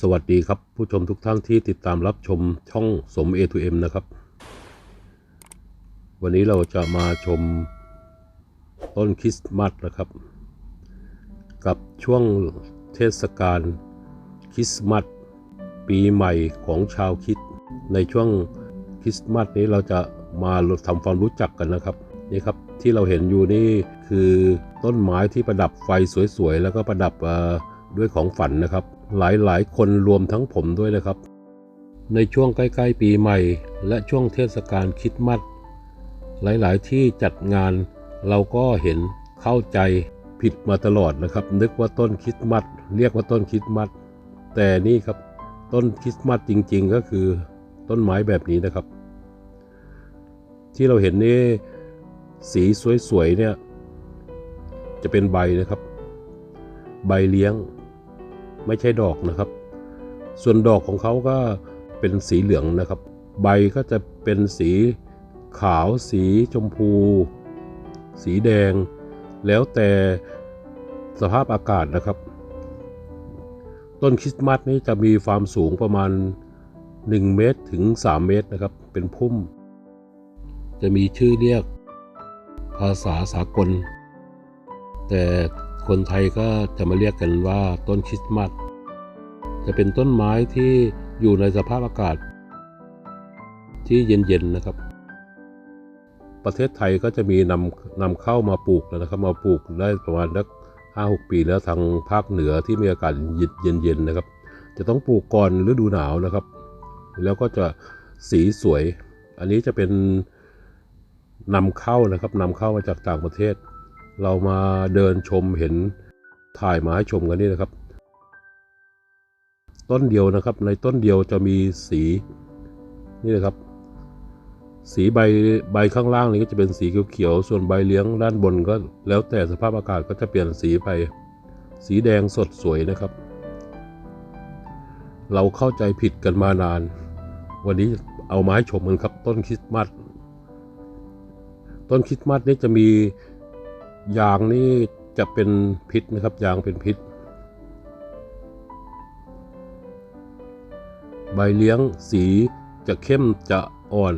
สวัสดีครับ ผู้ชมทุกท่านที่ติดตามรับชมช่องสม A2M นะครับ วันนี้เราจะมาชมต้นคริสต์มาสนะครับ กับช่วงเทศกาลคริสต์มาสปีใหม่ของชาวคริด ในช่วงคริสต์มาสนี้เราจะมาทำความรู้จักกันนะครับนี่ครับที่เราเห็นอยู่นี่คือต้นไม้ที่ประดับไฟสวยๆ แล้วก็ประดับอ่อ ด้วยของฝันนะครับ หลายๆ คนรวมทั้งผมด้วยนะครับ ในช่วงใกล้ๆ ปีใหม่ และช่วงเทศกาลคริสต์มาสหลายๆ ที่จัดงานเราก็เห็นเข้าใจผิดมาตลอดนะครับ นึกว่าต้นคริสต์มาสเรียกว่าต้นคริสต์มาสแต่นี่ครับต้นคริสต์มาสจริง ๆ ก็คือต้นไม้แบบนี้นะครับ ที่เราเห็นนี่สีสวยๆเนี่ยจะเป็นใบนะครับ ใบเลี้ยง ไม่ใช่ดอกนะครับ ส่วนดอกของเขาก็เป็นสีเหลืองนะครับ ใบก็จะเป็นสีขาวสีชมพู สีแดง แล้วแต่สภาพอากาศนะครับ ต้นคริสต์มาสนี้จะมีความสูงประมาณ 1 เมตรถึง 3 เมตรนะครับ เป็นพุ่ม จะมีชื่อเรียกภาษาสากล แต่ คนไทยก็จะมาเรียกกันว่าต้นคริสต์มาสจะเป็นต้นไม้ที่อยู่ในสภาพอากาศ ที่เย็นๆนะครับ ประเทศไทยก็จะมีนำนำเข้ามาปลูกนะครับ มาปลูกได้ประมาณสักห้าหกปีแล้วทางภาคเหนือที่มีอากาศเย็นๆนะครับ จะต้องปลูกก่อนฤดูหนาวนะครับ แล้วก็จะสีสวย อันนี้จะเป็นนำเข้านะครับนำเข้ามาจากต่างประเทศ เรามาเดินชมเห็นถ่ายมาให้ชมกันนี่นะครับ ต้นเดียวนะครับ ในต้นเดียวจะมีสีนี่นะครับ สีใบใบข้างล่างนี้ก็จะเป็นสีเขียวๆส่วนใบเลี้ยงด้านบนก็แล้วแต่สภาพอากาศก็จะเปลี่ยนสีไป สีแดงสดสวยนะครับ เราเข้าใจผิดกันมานาน วันนี้เอามาให้ชมกันครับต้นคริสต์มาสต้นคริสต์มาสนี่จะมี ยางนี่จะเป็นพิษนะครับ ยางเป็นพิษ ใบเลี้ยงสีจะเข้มจะอ่อน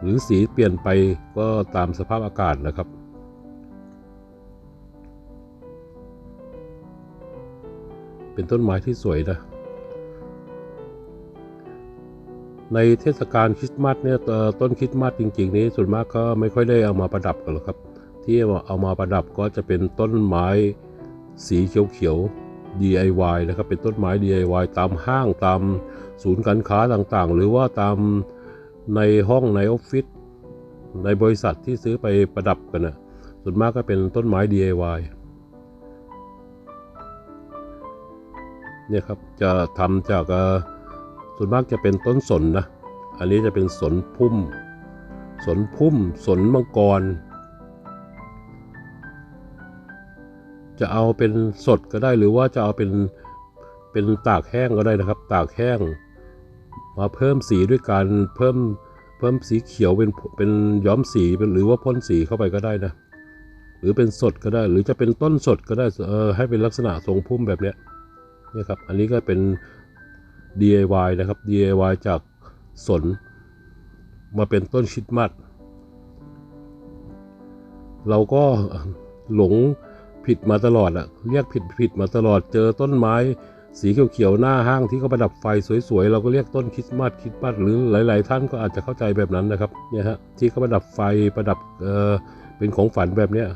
หรือสีเปลี่ยนไปก็ตามสภาพอากาศนะครับ เป็นต้นไม้ที่สวยนะในเทศกาลคริสต์มาสเนี่ยต้นคริสต์มาสจริง ๆ นี้ส่วนมากก็ไม่ค่อยได้เอามาประดับกันหรอกครับ ที่เอามาประดับก็จะเป็นต้นไม้สีเขียวๆ DIY นะครับ เป็นต้นไม้ DIY ตามห้างตามศูนย์การค้าต่างๆ หรือว่าตามในห้องในออฟฟิศในบริษัทที่ซื้อไปประดับกันนะส่วนมากก็เป็นต้นไม้ DIY เนี่ยครับจะทำจากส่วนมากจะเป็นต้นสนนะ อันนี้จะเป็นสนพุ่ม สนพุ่ม สนมังกร จะเอาเป็นสดก็ได้หรือว่าจะเอาเป็นเป็นตากแห้งก็ได้นะครับ ตากแห้ง มาเพิ่มสีด้วยการเพิ่มเพิ่มสีเขียวเป็นเป็นย้อมสีเป็นหรือว่าพ่นสีเข้าไปก็ได้นะ หรือเป็นสดก็ได้ หรือจะเป็นต้นสดก็ได้เออให้เป็นลักษณะทรงพุ่มแบบเนี้ยนี่ครับอันนี้ก็เป็น DIY นะครับ DIY จากสน มาเป็นต้นคริดมัด เราก็หลง ผิดมาตลอดอะเรียกผิดผิดมาตลอดเจอต้นไม้ สีเขียวๆหน้าห้างที่เขาประดับไฟสวยๆเราก็เรียกต้นคริสต์มาสคริสต์มาสหรือหลาย ๆ ท่านก็อาจจะเข้าใจแบบนั้นนะครับเนี่ยฮะที่เขาประดับไฟประดับเออเป็นของฝันแบบเนี้ย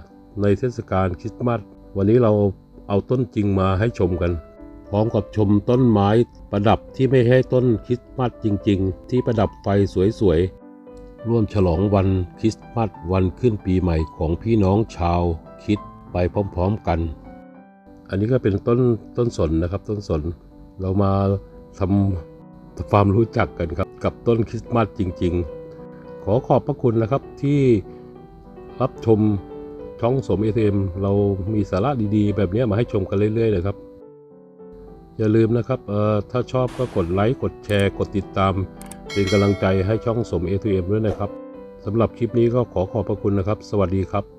ในเทศกาลคริสต์มาสวันนี้เราเอาต้นจริงมาให้ชมกัน พร้อมกับชมต้นไม้ประดับที่ไม่ใช่ต้นคริสต์มาสจริง ๆ ที่ประดับไฟสวยๆร่วมฉลองวันคริสต์มาสวันขึ้นปีใหม่ของพี่น้องชาวคริด ไปพร้อมๆกัน อันนี้ก็เป็นต้นต้นสนนะครับ ต้นสนเรามาทำความรู้จักกันครับ กับต้นคริสต์มาสจริง ๆ ขอขอบพระคุณนะครับที่รับชมช่องสมเอเมเรามีสาระดีๆ แบบนี้มาให้ชมกันเรื่อยๆนะครับ อย่าลืมนะครับถ้าชอบก็กดไลค์กดแชร์ กดติดตาม เป็นกำลังใจให้ช่องสม A2M ด้วยนะครับสำหรับคลิปนี้ก็ขอขอบพระคุณนะครับ สวัสดีครับ